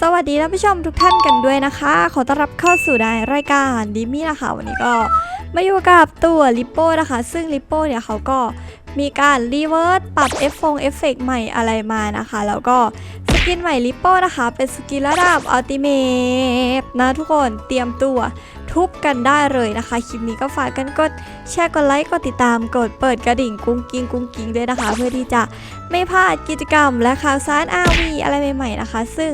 สวัสดีท่านผู้ชมทุกท่านกันด้วยนะคะ ขอต้อนรับเข้าสู่ในรายการดิมี่นะคะวันนี้ก็มาอยู่กับตัวลิปโป้นะคะ ซึ่งลิปโป้เนี่ยเขาก็มีการรีเวิร์สปรับเอฟฟงเอฟเฟกใหม่อะไรมานะคะ แล้วก็สกินใหม่ลิปโป้นะคะ เป็นสกินระดับอัลติเมทนะทุกคนเตรียมตัว ทุบกันได้เลยนะคะ คลิปนี้ก็ฝากกันกดแชร์กดไลค์กดติดตามกดเปิดกระดิ่งกุ้งกิ้งกุ้งกิ้งด้วยนะคะ เพื่อที่จะไม่พลาดกิจกรรมและข่าวสารอาวีอะไรใหม่ๆนะคะ ซึ่ง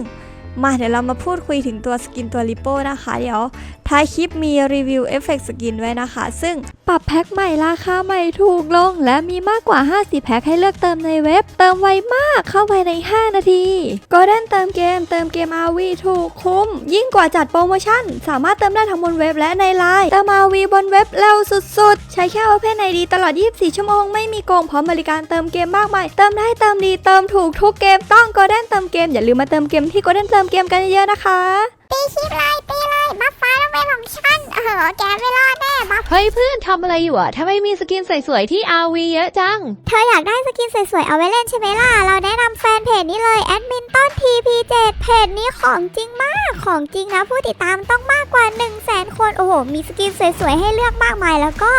มาเดี๋ยวเรามาพูดคุยถึงตัวสกินตัวลิโป้นะคะ เดี๋ยว ท้ายคลิปมีรีวิวเอฟเฟกต์สกินไว้นะคะ ซึ่งปรับแพ็คใหม่ราคาใหม่ถูกลง และมีมากกว่า 50 แพ็คให้เลือกเติมในเว็บ เติมไวมากเข้าภายใน 5 นาทีก็เด้นเติมเกมเติมเกม RV ถูกคุ้ม ยิ่งกว่าจัดโปรโมชั่น สามารถเติมได้ทั้งบนเว็บและในไลน์เติม RV บนเว็บเร็วสุดๆ ใช้แค่ Open ID ตลอด 24 ชั่วโมงไม่มีโกงพร้อมบริการเติมเกมมากมาย เติมได้เติมดีเติมถูกทุกเกมต้องก็เด้นเติมเกมอย่าลืมมาเติมเกมที่ก็เด้นเติมเกมกันเยอะๆนะคะ ตีคลิปเลยตีเลยบัฟฟ้าต้องเป็นของฉันเออแกไม่รอดแน่บัฟเฮ้ยเพื่อนทำอะไรอยู่อะทำไมมีสกินสวยๆที่ RV เยอะจัง เธออยากได้สกินสวยๆเอาไว้เล่นใช่ไหมล่ะ เราแนะนำแฟนเพจนี้เลยแอด มินต้น TP7 เพจนี้ของจริงมากของจริงนะ ผู้ติดตามต้องมากกว่า 1 0 0 0 0แสนคน โอ้โห มีสกินสวยๆ ให้เลือกมากมายแล้วก็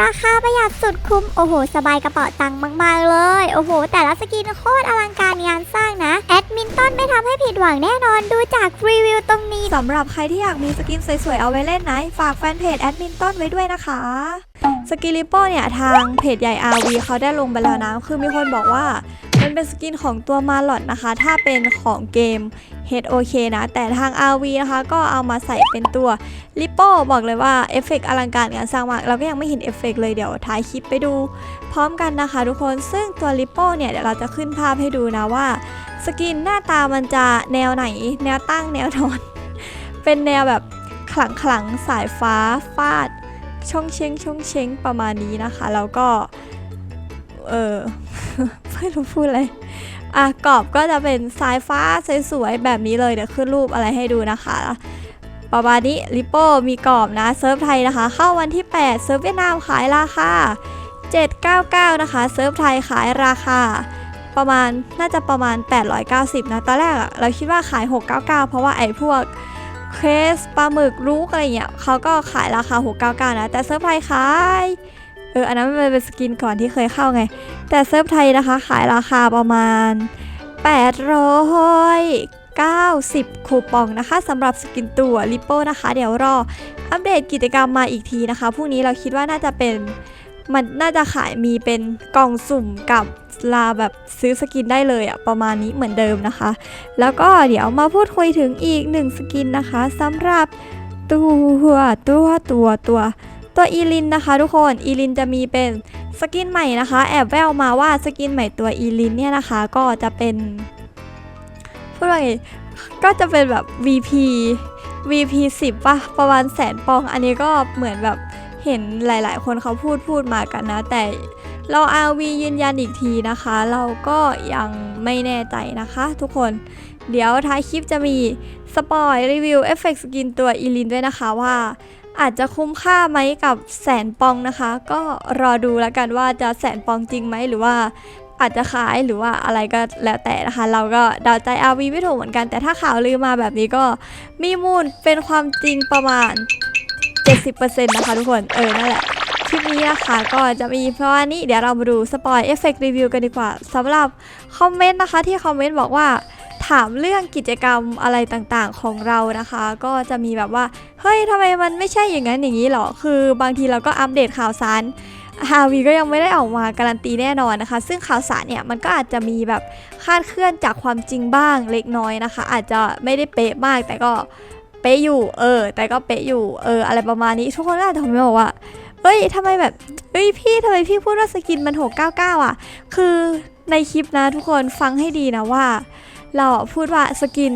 ราคาประหยัดสุดคุ้ม โอ้โห สบายกระเป๋าตังค์มากๆเลย โอ้โห แต่ละสกินโคตรอลังการงานสร้างนะ แอดมินต้นไม่ทำให้ผิดหวังแน่นอนดูจากรีวิวตรงนี้สำหรับใครที่อยากมีสกินสวยๆ เอาไว้เล่นนะฝากแฟนเพจแอดมินต้นไว้ด้วยนะคะสกินลิปโป้เนี่ย ทางเพจใหญ่ RV เขาได้ลงไปแล้วนะ คือมีคนบอกว่า มันเป็นสกินของตัวมาลอดนะคะ ถ้าเป็นของเกม HOK นะ แต่ทาง RV นะคะก็เอามาใส่เป็นตัวลิปโป้บอกเลยว่าเอฟเฟกต์อลังการงานสร้างมาก เราก็ยังไม่เห็นเอฟเฟกต์เลยเดี๋ยวท้ายคลิปไปดู พร้อมกันนะคะทุกคนซึ่งตัวลิปโป้เนี่ยเดี๋ยวเราจะขึ้นภาพให้ดูนะว่า สกินหน้าตามันจะแนวไหน แนวตั้งแนวนอน เป็นแนวแบบขลังขลังสายฟ้าฟาด ช่องเชงช่องเชงประมาณนี้นะคะ แล้วก็ เออ ไม่รู้พูดอะไรอะกรอบก็จะเป็นสายฟ้าสวยๆแบบนี้เลยเดี๋ยวขึ้นรูปอะไรให้ดูนะคะประมาณนี้ลิปโป้มีกรอบนะเซิร์ฟไทยนะคะ เข้าวันที่ 8 เซิร์ฟเวียดนามขายราคา799 นะคะ เซิร์ฟไทยขายราคา ประมาณน่าจะประมาณ 890 นะ ตอนแรกอะเราคิดว่าขาย 699 เพราะว่าไอ้พวกเคสปลาหมึกลูกอะไรเงี้ยเขาก็ขายราคา 699 นะ แต่เซิร์ฟไทยขาย เอออันนั้นมันเป็นสกินก่อนที่เคยเข้าไง แต่เซิร์ฟไทยนะคะ ขายราคาประมาณ 890 คูปองนะคะสำหรับสกินตัวลิปโป้นะคะ เดี๋ยวรออัปเดตกิจกรรมมาอีกทีนะคะพรุ่งนี้เราคิดว่าน่าจะเป็นมันน่าจะขายมีเป็นกล่องสุ่มกับลาแบบซื้อสกินได้เลยอะประมาณนี้เหมือนเดิมนะคะ แล้วก็เดี๋ยวมาพูดคุยถึงอีกหนึ่งสกินนะคะสำหรับตัวตัวตัวตัวตัว ตัวอีลินนะคะทุกคนอีลินจะมีเป็นสกินใหม่นะคะ แอบแววมาว่าสกินใหม่ตัวอีลินเนี่ยนะคะ ก็จะเป็นพูดว่าไงก็จะเป็นแบบ VP VP 10ป่ะประมาณแสนปอง อันนี้ก็เหมือนแบบเห็นหลาย ๆ คนเขาพูดพูดมากันนะ แต่เรา RV ยืนยันอีกทีนะคะ เราก็ยังไม่แน่ใจนะคะทุกคน เดี๋ยวท้ายคลิปจะมีสปอยรีวิวเอฟเฟกต์สกินตัวอีลินด้วยนะคะว่า อาจจะคุ้มค่าไหมกับแสนปองนะคะ ก็รอดูแล้วกันว่าจะแสนปองจริงไหมหรือว่าอาจจะขายหรือว่าอะไรก็แล้วแต่นะคะ เราก็เดาใจ RV ไม่ถูกเหมือนกัน แต่ถ้าข่าวลือมาแบบนี้ก็มีมูลเป็นความจริงประมาณ 70%นะคะทุกคนเออนั่นแหละคลิปนี้นะคะก็จะมีเพราะว่านี้เดี๋ยวเรามาดูสปอยเอฟเฟกต์รีวิวกันดีกว่าสำหรับคอมเมนต์นะคะที่คอมเมนต์บอกว่า ถามเรื่องกิจกรรมอะไรต่างๆของเรานะคะ ก็จะมีแบบว่าเฮ้ยทำไมมันไม่ใช่อย่างนั้นอย่างนี้หรอ คือบางทีเราก็อัปเดตข่าวสารฮาวีก็ยังไม่ได้ออกมาการันตีแน่นอนนะคะ ซึ่งข่าวสารเนี่ยมันก็อาจจะมีแบบคาดเคลื่อนจากความจริงบ้างเล็กน้อยนะคะ อาจจะไม่ได้เป๊ะมากแต่ก็เป๊ะอยู่ เออ แต่ก็เป๊ะอยู่เอออะไรประมาณนี้ ทุกคนก็อาจจะคอมเมนต์บอกว่าเอ้ยทำไมแบบเอ้ยพี่ทำไมพี่พูดว่าสกินมัน699อะ คือในคลิปนะทุกคนฟังให้ดีนะว่า เราพูดว่าสกิน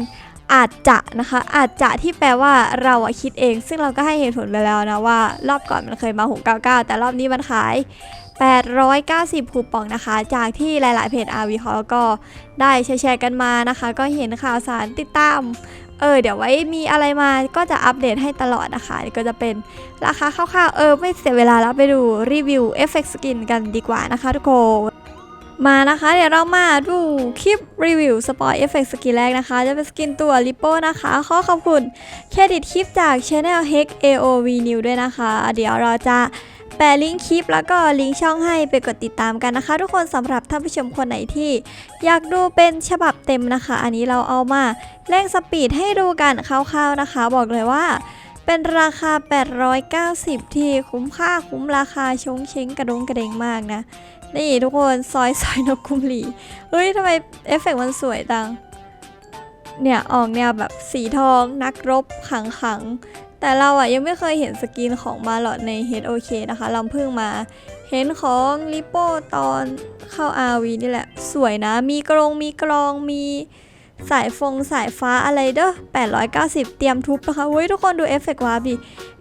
อาจจะนะคะ อาจจะที่แปลว่าเราอะคิดเอง ซึ่งเราก็ให้เหตุผลไปแล้วนะว่ารอบก่อนมันเคยมา 699 แต่รอบนี้มันขาย 890 คูปองนะคะ จากที่หลาย ๆ เพจ RV เขาก็ได้แชร์กันมานะคะ ก็เห็นข่าวสารติดตาม เออ เดี๋ยวไว้มีอะไรมาก็จะอัปเดตให้ตลอดนะคะนี่ก็จะเป็นราคาคร่าวๆ เออ ไม่เสียเวลาแล้วไปดูรีวิวเอฟเฟกต์สกินกันดีกว่านะคะทุกคน มานะคะ เดี๋ยวเรามาดูคลิปรีวิวสปอยเอฟเฟกต์สกินแรกนะคะ จะเป็นสกินตัวลิปโป้นะคะ ขอขอบคุณเครดิตคลิปจาก Channel h e k AOV New ด้วยนะคะ เดี๋ยวเราจะแปะลิงก์คลิปแล้วก็ลิงก์ช่องให้ไปกดติดตามกันนะคะ ทุกคนสำหรับท่านผู้ชมคนไหนที่ อยากดูเป็นฉบับเต็มนะคะ อันนี้เราเอามาเร่งสปีดให้ดูกันคร่าวๆนะคะ บอกเลยว่า เป็นราคา 890 ที่คุ้มค่าคุ้มราคาชงเชงกระดงกระเดงมากนะ นี่ทุกคนซอยซอยนกกุมหลีเฮ้ยทำไมเอฟเฟกต์มันสวยจัง เนี่ยออกแนวแบบสีทองนักรบขังขัง แต่เราอะยังไม่เคยเห็นสกินของมาหลอดใน HOK นะคะเราเพิ่งมาเห็นของลิโป้ตอนเข้า RV นี่แหละ สวยนะ มีกรงมีกรองมีสายฟงสายฟ้าอะไรเด้อ890 เตรียมทุบนะคะเฮ้ยทุกคนดูเอฟเฟกต์วาร์ปดิ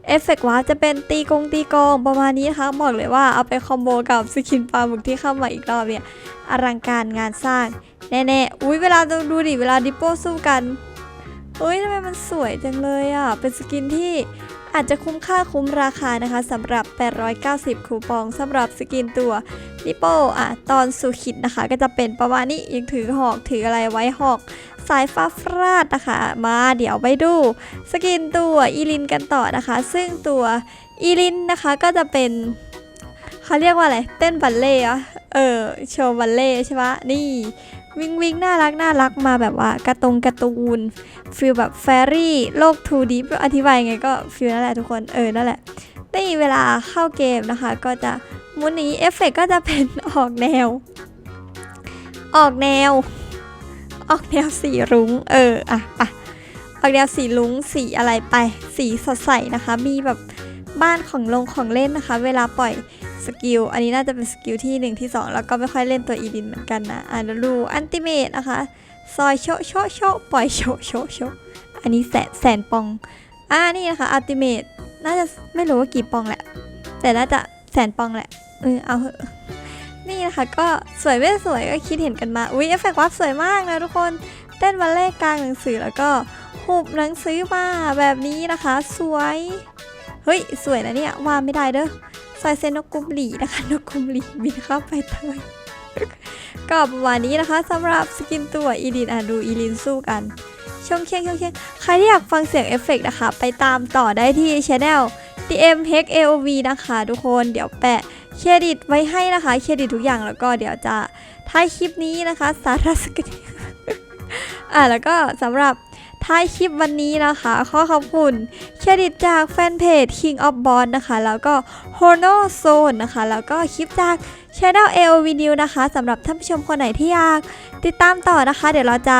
เอฟเฟกต์วาจะเป็นตีกงตีกองประมาณนี้นะคะบอกเลยว่าเอาไปคอมโบกับสกินปลาหมึกที่เข้ามาอีกรอบเนี่ยอลังการงานสร้างแน่ๆอุ้ยเวลาดูดิเวลาดิปโป้สู้กันเฮ้ยทำไมมันสวยจังเลยอะเป็นสกินที่ อาจจะคุ้มค่าคุ้มราคานะคะสำหรับ 890 คูปองสำหรับสกินตัวดิโป้อะตอนสุขิดนะคะ ก็จะเป็นประมาณนี้ยังถือหอกถืออะไรไว้หอกสายฟ้าฟราดนะคะ มาเดี๋ยวไปดู สกินตัวอีลินกันต่อนะคะ ซึ่งตัวอีลินนะคะก็จะเป็นเขาเรียกว่าอะไร เต้นบัลเล่ต์อะเออโชว์บัลเล่ต์ใช่ปะนี่ วิ่งวิ่งน่ารักน่ารักมาแบบว่าการะตงการ์ตูนฟิลแบบแฟรี่โลก 2D อธิบายยังไงก็ฟิลนั่นแหละทุกคนเออนั่นแหละนี่เวลาเข้าเกมนะคะ ก็จะมุนนี้เอฟเฟกก็จะเป็นออกแนว ออกแนว ออกแนวสีรุ้ง เอออะอะออกแนวสีรุ้งสีอะไรไป สีสดใสนะคะ มีแบบบ้านของลงของเล่นนะคะ เวลาปล่อย สกิล อันนี้น่าจะเป็นสกิลที่ 1 ที่ 2 แล้วก็ไม่ค่อยเล่นตัวอีดินเหมือนกันนะอะแล้วดูอันติเมตนะคะ ซอยโชโชโชปล่อยโชโชโชอันนี้แสนแสนปอง อ่านี่นะคะอัลติเมตน่าจะไม่รู้ว่ากี่ปองแหละ แต่น่าจะแสนปองแหละเออเอาเหอะนี่นะคะก็สวยไม่สวยก็คิดเห็นกันมา อุ้ยเอฟเฟกต์วับสวยมากนะทุกคนเต้นวันเลขกลางหนังสือแล้วก็หุบหนังสือมาแบบนี้นะคะ สวย เฮ้ย สวยนะเนี่ยว่าไม่ได้เด้อ ซอยเซนกุมหลีนะคะนกุมหลีบินเข้าไปเตยก็ประมาณนี้นะคะสำหรับสกินตัวอีลินอะดูอีลินสู้กันชงเคียงชงเคียงใครที่อยากฟังเสียงเอฟเฟกต์นะคะ ไปตามต่อได้ที่ช anel DM h a AOV นะคะทุกคนเดี๋ยวแปะเครดิตไว้ให้นะคะ เครดิตทุกอย่างแล้วก็เดี๋ยวจะท้ายคลิปนี้นะคะ สาระสกินอะแล้วก็สำหรับ ท้ายคลิปวันนี้นะคะ ขอขอบคุณเครดิตจากแฟนเพจ King of Bond นะคะ แล้วก็ Hono Zone นะคะ แล้วก็คลิปจาก Channel AOV New นะคะสำหรับท่านผู้ชมคนไหนที่อยาก ติดตามต่อนะคะ เดี๋ยวเราจะ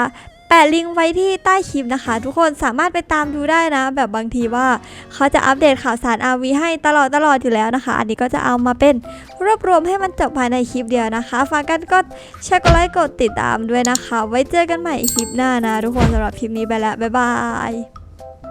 แปะลิงก์ไว้ที่ใต้คลิปนะคะ ทุกคนสามารถไปตามดูได้นะ แบบบางทีว่าเขาจะอัปเดตข่าวสาร RV ให้ตลอดตลอดอยู่แล้วนะคะ อันนี้ก็จะเอามาเป็นรวบรวมให้มันจบภายในคลิปเดียวนะคะฝากกันก็แชร์กดไลค์กดติดตามด้วยนะคะ ไว้เจอกันใหม่คลิปหน้านะ ทุกคนสำหรับคลิปนี้ไปแล้วบ๊ายบาย